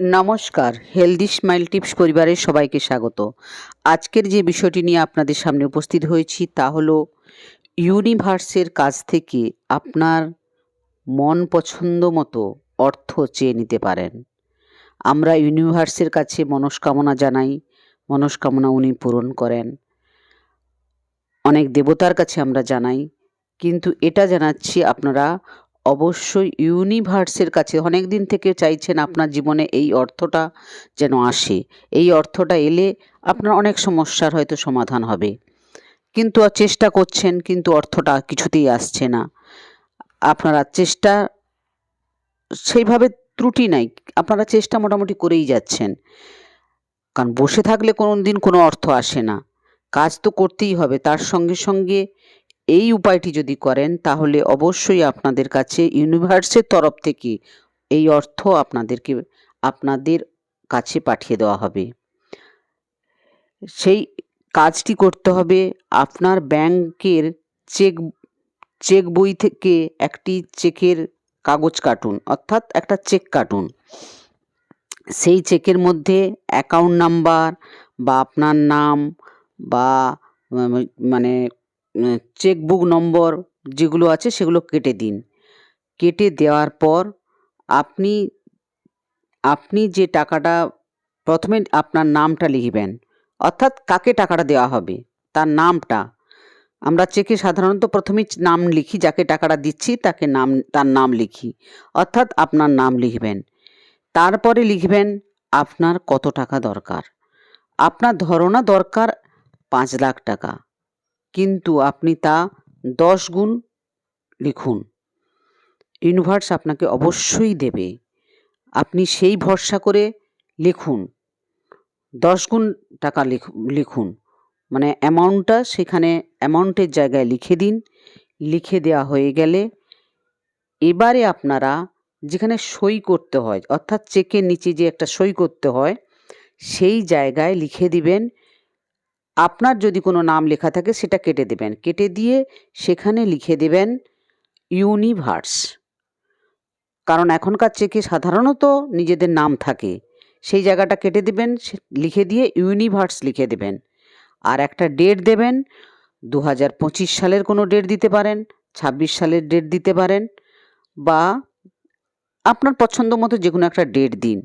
নমস্কার healthy smile tips পরিবারের সবাইকে স্বাগত। আজকের যে বিষয়টি নিয়ে আপনাদের সামনে উপস্থিত হয়েছি তা হলো ইউনিভার্সের কাছ থেকে আপনার মন পছন্দ মতো অর্থ চেয়ে নিতে পারেন। আমরা ইউনিভার্সের কাছে মনস্কামনা জানাই, মনস্কামনা উনি পূরণ করেন। অনেক দেবতার কাছে আমরা জানাই, কিন্তু এটা জানাচ্ছি আপনারা অবশ্যই ইউনিভার্সের কাছে অনেক দিন থেকে চাইছেন আপনার জীবনে এই অর্থটা যেন আসে। এই অর্থটা এলে আপনার অনেক সমস্যার হয়তো সমাধান হবে। কিন্তু চেষ্টা করছেন, কিন্তু অর্থটা কিছুতেই আসছে না। আপনারা চেষ্টা, সেইভাবে ত্রুটি নাই। আপনারা চেষ্টা মোটামুটি করেই যাচ্ছেন। কারণ বসে থাকলে কোনো দিন কোনো অর্থ আসে না। কাজ তো করতেই হবে। তার সঙ্গে সঙ্গে এই উপায়টি যদি করেন, তাহলে অবশ্যই আপনাদের কাছে ইউনিভার্সের তরফ থেকে এই অর্থ আপনাদেরকে, আপনাদের কাছে পাঠিয়ে দেওয়া হবে। সেই কাজটি করতে হবে আপনার ব্যাংকের চেক চেক বই থেকে একটি চেকের কাগজ কাটুন, অর্থাৎ একটা চেক কাটুন। সেই চেকের মধ্যে অ্যাকাউন্ট নাম্বার বা আপনার নাম বা মানে চেকবুক নম্বর যেগুলো আছে সেগুলো কেটে দিন। কেটে দেওয়ার পর আপনি আপনি যে টাকাটা, প্রথমে আপনার নামটা লিখবেন। অর্থাৎ কাকে টাকাটা দেওয়া হবে, তার নামটা। আমরা চেকে সাধারণত প্রথমেই নাম লিখি, যাকে টাকাটা দিচ্ছি তাকে নাম, তার নাম লিখি। অর্থাৎ আপনার নাম লিখবেন। তারপরে লিখবেন আপনার কত টাকা দরকার। আপনার ধারণা দরকার পাঁচ লাখ টাকা। কিন্তু আপনি তা দশ গুণ লিখুন। ইউনিভার্স আপনাকে অবশ্যই দেবে। আপনি সেই ভরসা করে লিখুন। দশ গুণ টাকা লিখ- লিখুন। মানে অ্যামাউন্টটা সেখানে অ্যামাউন্টের জায়গায় লিখে দিন। লিখে দেওয়া হয়ে গেলে এবারে আপনারা যেখানে সই করতে হয়, অর্থাৎ চেকের নিচে যে একটা সই করতে হয়, সেই জায়গায় লিখে দিবেন আপনার যদি কোনো নাম লেখা থাকে সেটা কেটে দেবেন। কেটে দিয়ে সেখানে লিখে দেবেন ইউনিভার্স কারণ এখনকার চেকে সাধারণত নিজেদের নাম থাকে। সেই জায়গাটা কেটে দেবেন লিখে দিয়ে ইউনিভার্স লিখে দেবেন। আর একটা ডেট দেবেন দু হাজার পঁচিশ সালের কোনো ডেট দিতে পারেন, ছাব্বিশ সালের ডেট দিতে পারেন, বা আপনার পছন্দ মতো যে কোনো একটা ডেট দিন।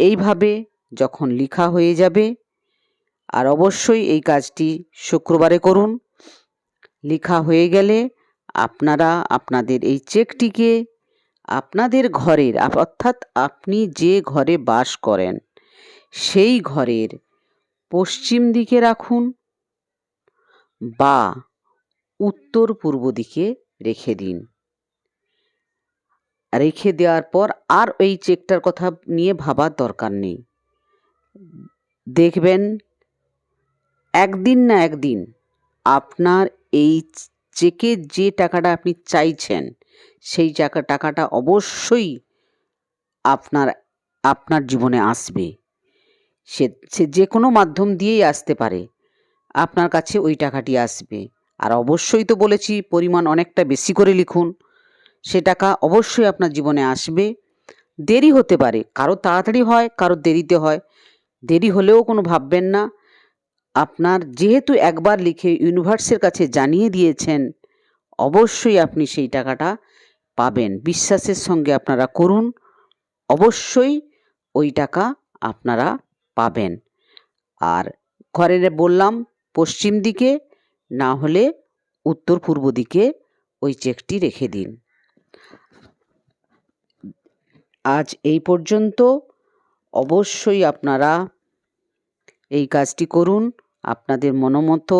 এইভাবে যখন লেখা হয়ে যাবে আর অবশ্যই এই কাজটি শুক্রবারে করুন। লেখা হয়ে গেলে আপনারা আপনাদের এই চেকটিকে আপনাদের ঘরের, অর্থাৎ আপনি যে ঘরে বাস করেন, সেই ঘরের পশ্চিম দিকে রাখুন বা উত্তর পূর্ব দিকে রেখে দিন। রেখে দেওয়ার পর আর এই চেকটার কথা নিয়ে ভাবার দরকার নেই। দেখবেন একদিন না একদিন আপনার এই চেকে যে টাকাটা আপনি চাইছেন, সেই টাকা টাকাটা অবশ্যই আপনার আপনার জীবনে আসবে। সে সে যে কোনো মাধ্যম দিয়েই আসতে পারে। আপনার কাছে ওই টাকাটি আসবে। আর অবশ্যই তো বলেছি, পরিমাণ অনেকটা বেশি করে লিখুন। সে টাকা অবশ্যই আপনার জীবনে আসবে। দেরি হতে পারে। কারও তাড়াতাড়ি হয়, কারও দেরিতে হয়। দেরি হলেও কোনো ভাববেন না। আপনার যেহেতু একবার লিখে ইউনিভার্সের কাছে জানিয়ে দিয়েছেন, অবশ্যই আপনি সেই টাকাটা পাবেন। বিশ্বাসের সঙ্গে আপনারা করুন, অবশ্যই ওই টাকা আপনারা পাবেন। আর ঘরের বললাম, পশ্চিম দিকে, না হলে উত্তর পূর্ব দিকে ওই চেকটি রেখে দিন। আজ এই পর্যন্ত। অবশ্যই আপনারা এই কাজটি করুন। আপনাদের মনোমতো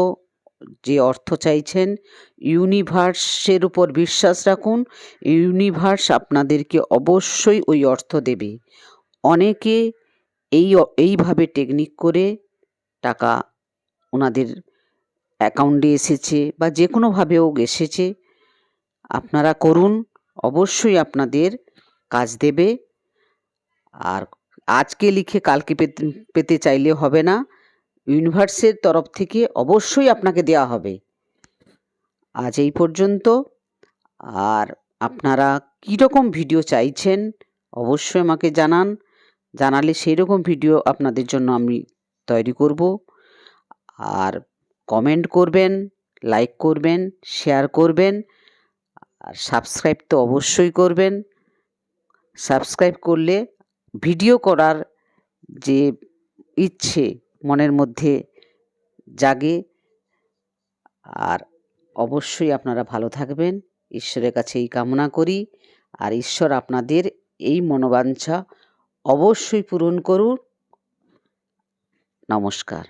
যে অর্থ চাইছেন, ইউনিভার্সের উপর বিশ্বাস রাখুন। ইউনিভার্স আপনাদেরকে অবশ্যই ওই অর্থ দেবে। অনেকে এই এইভাবে টেকনিক করে টাকা ওনাদের অ্যাকাউন্টে এসেছে বা যে কোনোভাবেও এসেছে, আপনারা করুন। অবশ্যই আপনাদের কাজ দেবে। আর আজকে লিখে কালকে পেতে চাইলে হবে না। ইউনিভার্সের তরফ থেকে অবশ্যই আপনাকে দেওয়া হবে। আজ এই পর্যন্ত। আর আপনারা কীরকম ভিডিও চাইছেন অবশ্যই আমাকে জানান। জানালে সেই রকম ভিডিও আপনাদের জন্য আমি তৈরি করব। আর কমেন্ট করবেন, লাইক করবেন, শেয়ার করবেন। আর সাবস্ক্রাইব তো অবশ্যই করবেন। সাবস্ক্রাইব করলে ভিডিও করার যে ইচ্ছে মনের মধ্যে জাগে, আর অবশ্যই আপনারা ভালো থাকবেন। ঈশ্বরের কাছে এই কামনা করি, আর ঈশ্বর আপনাদের এই মনোবাঞ্ছা অবশ্যই পূরণ করুন। নমস্কার।